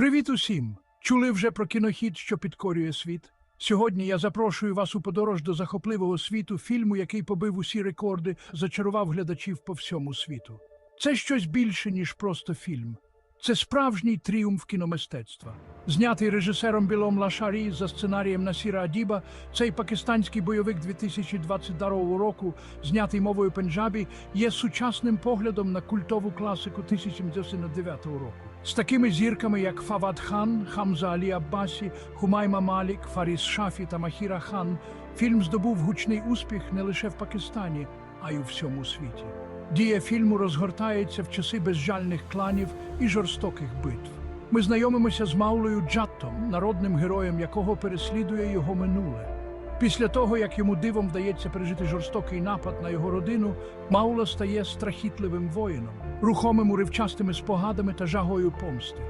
Привіт усім! Чули вже про кінохід, що підкорює світ? Сьогодні я запрошую вас у подорож до захопливого світу фільму, який побив усі рекорди, зачарував глядачів по всьому світу. Це щось більше, ніж просто фільм. Це справжній тріумф кіномистецтва. Знятий режисером Білом Лашарі за сценарієм Насіра Адіба, цей пакистанський бойовик 2022 року, знятий мовою пенджабі, є сучасним поглядом на культову класику 1909 року. З такими зірками, як Фавад Хан, Хамза Алі Аббасі, Хумайма Малік, Фаріс Шафі та Махіра Хан, фільм здобув гучний успіх не лише в Пакистані, а й у всьому світі. Дія фільму розгортається в часи безжальних кланів і жорстоких битв. Ми знайомимося з Маулою Джаттом, народним героєм якого переслідує його минуле. Після того, як йому дивом вдається пережити жорстокий напад на його родину, Маула стає страхітливим воїном, рухомим уривчастими спогадами та жагою помсти.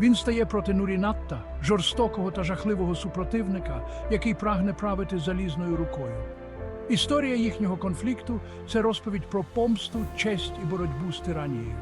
Він стає проти Нурінатта, жорстокого та жахливого супротивника, який прагне правити залізною рукою. Історія їхнього конфлікту це розповідь про помсту, честь і боротьбу з тиранією.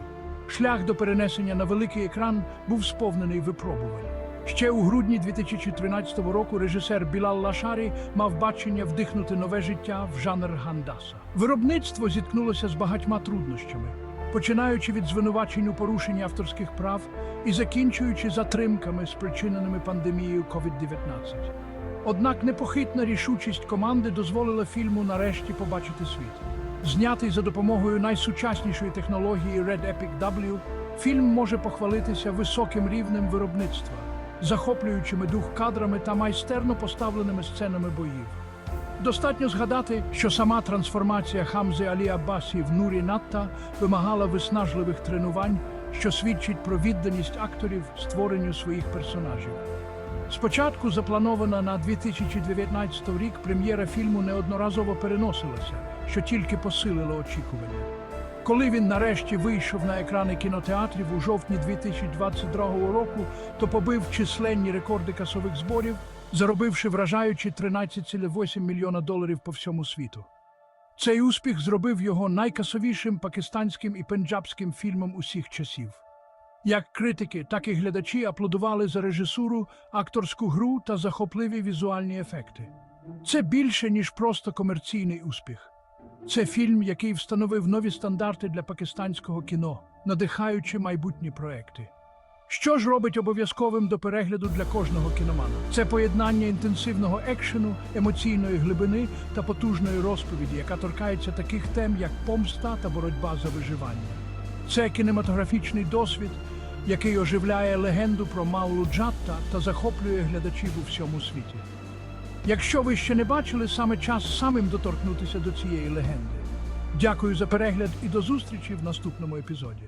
Шлях до перенесення на великий екран був сповнений випробувань. Ще у грудні 2013 року режисер Білал Лашарі мав бачення вдихнути нове життя в жанр гандаса. Виробництво зіткнулося з багатьма труднощами, починаючи від звинувачень у порушенні авторських прав і закінчуючи затримками, спричиненими пандемією COVID-19. Однак непохитна рішучість команди дозволила фільму нарешті побачити світ. Знятий за допомогою найсучаснішої технології Red Epic W, фільм може похвалитися високим рівнем виробництва, захоплюючими дух кадрами та майстерно поставленими сценами боїв. Достатньо згадати, що сама трансформація Хамзи Алі Аббасі в Нурі Натта вимагала виснажливих тренувань, що свідчить про відданість акторів створенню своїх персонажів. Спочатку запланована на 2019 рік прем'єра фільму неодноразово переносилася, що тільки посилило очікування. Коли він нарешті вийшов на екрани кінотеатрів у жовтні 2022 року, то побив численні рекорди касових зборів, заробивши вражаючі 13,8 мільйона доларів по всьому світу. Цей успіх зробив його найкасовішим пакистанським і пенджабським фільмом усіх часів. Як критики, так і глядачі аплодували за режисуру, акторську гру та захопливі візуальні ефекти. Це більше, ніж просто комерційний успіх. Це фільм, який встановив нові стандарти для пакистанського кіно, надихаючи майбутні проекти. Що ж робить обов'язковим до перегляду для кожного кіномана? Це поєднання інтенсивного екшену, емоційної глибини та потужної розповіді, яка торкається таких тем, як помста та боротьба за виживання. Це кінематографічний досвід, який оживляє легенду про Маулу Джатта та захоплює глядачів у всьому світі. Якщо ви ще не бачили, саме час самим доторкнутися до цієї легенди. Дякую за перегляд і до зустрічі в наступному епізоді.